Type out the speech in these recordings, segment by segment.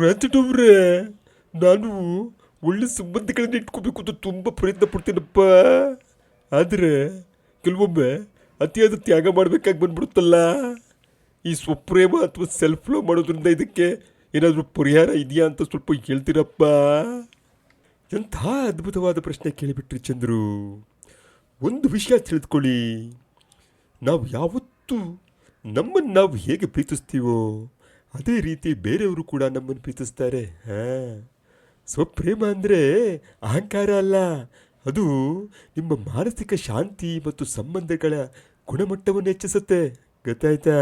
ರಾಜನವ್ರೆ ನಾನು ಒಳ್ಳೆ ಸಂಬಂಧಗಳನ್ನ ಇಟ್ಕೋಬೇಕು ಅಂತ ತುಂಬ ಪ್ರಯತ್ನ ಪಡ್ತೀನಪ್ಪ. ಆದರೆ ಕೆಲವೊಮ್ಮೆ ಅತಿಯಾದ ತ್ಯಾಗ ಮಾಡಬೇಕಾಗಿ ಬಂದ್ಬಿಡುತ್ತಲ್ಲ. ಈ ಸ್ವಪ್ರೇಮ ಅಥವಾ ಸೆಲ್ಫ್ ಲವ್ ಮಾಡೋದ್ರಿಂದ ಇದಕ್ಕೆ ಏನಾದರೂ ಪರಿಹಾರ ಇದೆಯಾ ಅಂತ ಸ್ವಲ್ಪ ಹೇಳ್ತೀರಪ್ಪ. ಎಂಥ ಅದ್ಭುತವಾದ ಪ್ರಶ್ನೆ ಕೇಳಿಬಿಟ್ರಿ ಚಂದ್ರು. ಒಂದು ವಿಷಯ ತಿಳಿದುಕೊಳ್ಳಿ. ನಾವು ಯಾವತ್ತೂ ನಮ್ಮನ್ನು ನಾವು ಹೇಗೆ ಪ್ರೀತಿಸ್ತೀವೋ ಅದೇ ರೀತಿ ಬೇರೆಯವರು ಕೂಡ ನಮ್ಮನ್ನು ಪ್ರೀತಿಸ್ತಾರೆ. ಹಾಂ. ಸ್ವಪ್ರೇಮ ಅಂದರೆ ಅಹಂಕಾರ ಅಲ್ಲ. ಅದು ನಿಮ್ಮ ಮಾನಸಿಕ ಶಾಂತಿ ಮತ್ತು ಸಂಬಂಧಗಳ ಗುಣಮಟ್ಟವನ್ನು ಹೆಚ್ಚಿಸುತ್ತೆ. ಗೊತ್ತಾಯ್ತಾ?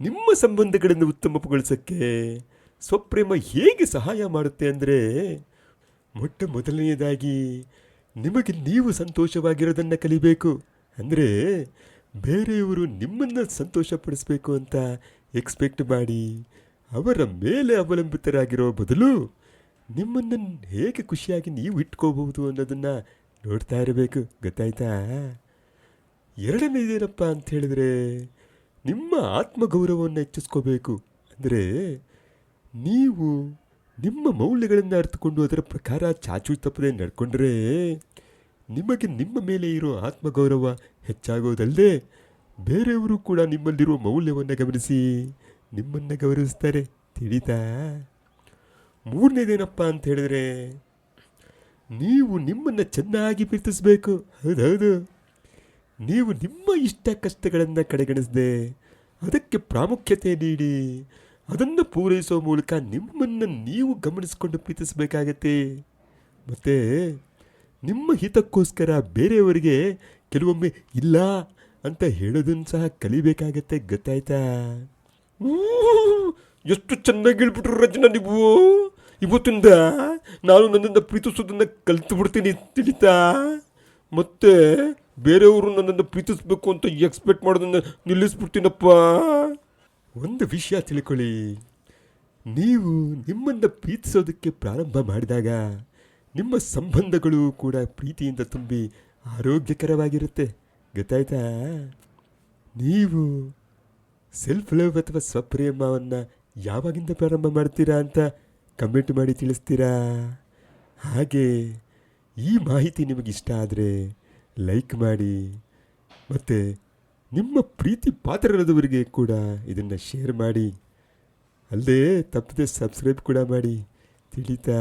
ನಿಮ್ಮ ಸಂಬಂಧಗಳನ್ನು ಉತ್ತಮಗೊಳಿಸೋಕ್ಕೆ ಸ್ವಪ್ರೇಮ ಹೇಗೆ ಸಹಾಯ ಮಾಡುತ್ತೆ ಅಂದರೆ ಮೊಟ್ಟ ಮೊದಲನೆಯದಾಗಿ ನಿಮಗೆ ನೀವು ಸಂತೋಷವಾಗಿರೋದನ್ನು ಕಲಿಬೇಕು. ಅಂದರೆ ಬೇರೆಯವರು ನಿಮ್ಮನ್ನು ಸಂತೋಷಪಡಿಸಬೇಕು ಅಂತ ಎಕ್ಸ್ಪೆಕ್ಟ್ ಮಾಡಿ. ಅವರ ಮೇಲೆ ಅವಲಂಬಿತರಾಗಿರೋ ಬದಲು ನಿಮ್ಮನ್ನು ಹೇಗೆ ಖುಷಿಯಾಗಿ ನೀವು ಇಟ್ಕೋಬಹುದು ಅನ್ನೋದನ್ನು ನೋಡ್ತಾ ಇರಬೇಕು. ಗೊತ್ತಾಯ್ತಾ? ಎರಡನೇದೇನಪ್ಪ ಅಂತ ಹೇಳಿದ್ರೆ ನಿಮ್ಮ ಆತ್ಮಗೌರವವನ್ನು ಹೆಚ್ಚಿಸ್ಕೋಬೇಕು. ಅಂದರೆ ನೀವು ನಿಮ್ಮ ಮೌಲ್ಯಗಳನ್ನು ಅರ್ಥಕೊಂಡು ಅದರ ಪ್ರಕಾರ ಚಾಚು ತಪ್ಪದೆ ನಡ್ಕೊಂಡ್ರೆ ನಿಮಗೆ ನಿಮ್ಮ ಮೇಲೆ ಇರೋ ಆತ್ಮಗೌರವ ಹೆಚ್ಚಾಗೋದಲ್ಲದೆ ಬೇರೆಯವರು ಕೂಡ ನಿಮ್ಮಲ್ಲಿರುವ ಮೌಲ್ಯವನ್ನು ಗಮನಿಸಿ ನಿಮ್ಮನ್ನು ಗೌರವಿಸ್ತಾರೆ. ತಿಳಿತಾ? ಮೂರನೇದೇನಪ್ಪ ಅಂತ ಹೇಳಿದ್ರೆ, ನೀವು ನಿಮ್ಮನ್ನು ಚೆನ್ನಾಗಿ ಪ್ರೀತಿಸಬೇಕು. ಹೌದೌದು ನೀವು ನಿಮ್ಮ ಇಷ್ಟ ಕಷ್ಟಗಳನ್ನು ಕಡೆಗಣಿಸದೆ, ಅದಕ್ಕೆ ಪ್ರಾಮುಖ್ಯತೆ ನೀಡಿ, ಅದನ್ನು ಪೂರೈಸುವ ಮೂಲಕ ನಿಮ್ಮನ್ನು ನೀವು ಗಮನಿಸಿಕೊಂಡು ಪ್ರೀತಿಸಬೇಕಾಗತ್ತೆ. ಮತ್ತು, ನಿಮ್ಮ ಹಿತಕ್ಕೋಸ್ಕರ ಬೇರೆಯವರಿಗೆ ಕೆಲವೊಮ್ಮೆ, ಇಲ್ಲ ಅಂತ ಹೇಳೋದನ್ನು ಸಹ ಕಲಿಬೇಕಾಗತ್ತೆ, ಗೊತ್ತಾಯ್ತಾ? ಎಷ್ಟು ಚೆನ್ನಾಗಿ ಹೇಳ್ಬಿಟ್ರು ರಚನಾ ನೀವು? ಇವತ್ತಿಂದ ನಾನು ನನ್ನನ್ನು ಪ್ರೀತಿಸೋದನ್ನು ಕಲ್ತು ಬಿಡ್ತೀನಿ ತಿಳಿತಾ? ಮತ್ತೆ ಬೇರೆಯವರು ನನ್ನನ್ನು ಪ್ರೀತಿಸ್ಬೇಕು ಅಂತ ಎಕ್ಸ್ಪೆಕ್ಟ್ ಮಾಡೋದನ್ನು ನಿಲ್ಲಿಸ್ಬಿಡ್ತೀನಪ್ಪ. ಒಂದು ವಿಷಯ ತಿಳ್ಕೊಳ್ಳಿ. ನೀವು ನಿಮ್ಮನ್ನು ಪ್ರೀತಿಸೋದಕ್ಕೆ ಪ್ರಾರಂಭ ಮಾಡಿದಾಗ ನಿಮ್ಮ ಸಂಬಂಧಗಳು ಕೂಡ ಪ್ರೀತಿಯಿಂದ ತುಂಬಿ ಆರೋಗ್ಯಕರವಾಗಿರುತ್ತೆ. ಗೊತ್ತಾಯ್ತಾ? ನೀವು ಸೆಲ್ಫ್ ಲವ್ ಅಥವಾ ಸ್ವಪ್ರೇಮವನ್ನು ಯಾವಾಗಿಂದ ಪ್ರಾರಂಭ ಮಾಡ್ತೀರಾ ಅಂತ ಕಮೆಂಟ್ ಮಾಡಿ ತಿಳಿಸ್ತೀರಾ? ಹಾಗೆ ಈ ಮಾಹಿತಿ ನಿಮಗೆ ಇಷ್ಟ ಆದರೆ ಲೈಕ್ ಮಾಡಿ. ಮತ್ತು ನಿಮ್ಮ ಪ್ರೀತಿ ಪಾತ್ರರಾದವರಿಗೆ ಕೂಡ ಇದನ್ನು ಶೇರ್ ಮಾಡಿ. ಅಲ್ಲದೆ ತಪ್ಪದೆ ಸಬ್ಸ್ಕ್ರೈಬ್ ಕೂಡ ಮಾಡಿ. ತಿಳಿತಾ?